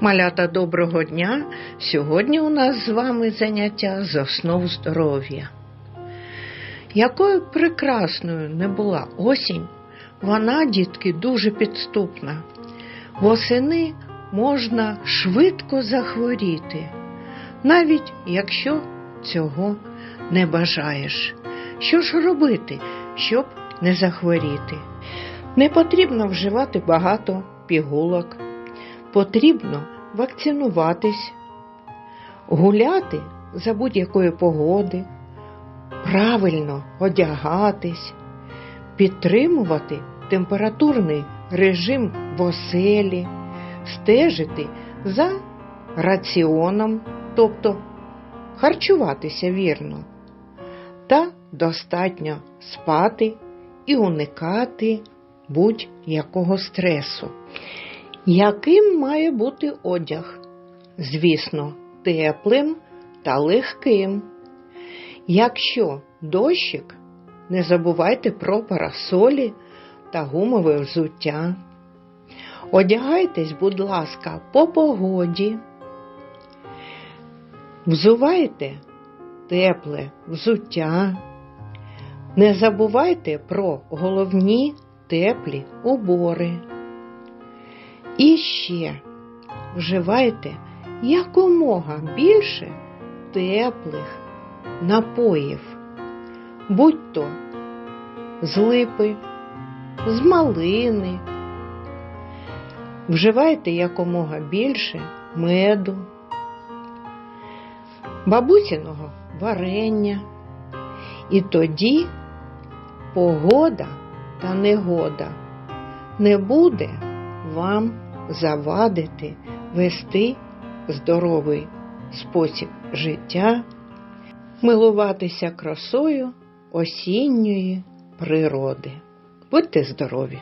Малята доброго дня! Сьогодні у нас з вами заняття з основ здоров'я. Якою прекрасною не була осінь, вона, дітки, дуже підступна. Восени можна швидко захворіти, навіть якщо цього не бажаєш. Що ж робити, щоб не захворіти? Не потрібно вживати багато пігулок. Потрібно вакцинуватись, гуляти за будь-якої погоди, правильно одягатись, підтримувати температурний режим в оселі, стежити за раціоном, тобто харчуватися вірно, та достатньо спати і уникати будь-якого стресу. Яким має бути одяг? Звісно, теплим та легким. Якщо дощик, не забувайте про парасолі та гумове взуття. Одягайтесь, будь ласка, по погоді. Взувайте тепле взуття. Не забувайте про головні теплі убори. І ще вживайте якомога більше теплих напоїв, будь то з липи, з малини. Вживайте якомога більше меду, бабусіного варення. І тоді погода та негода не буде вам завадити вести здоровий спосіб життя, милуватися красою осінньої природи. Будьте здорові!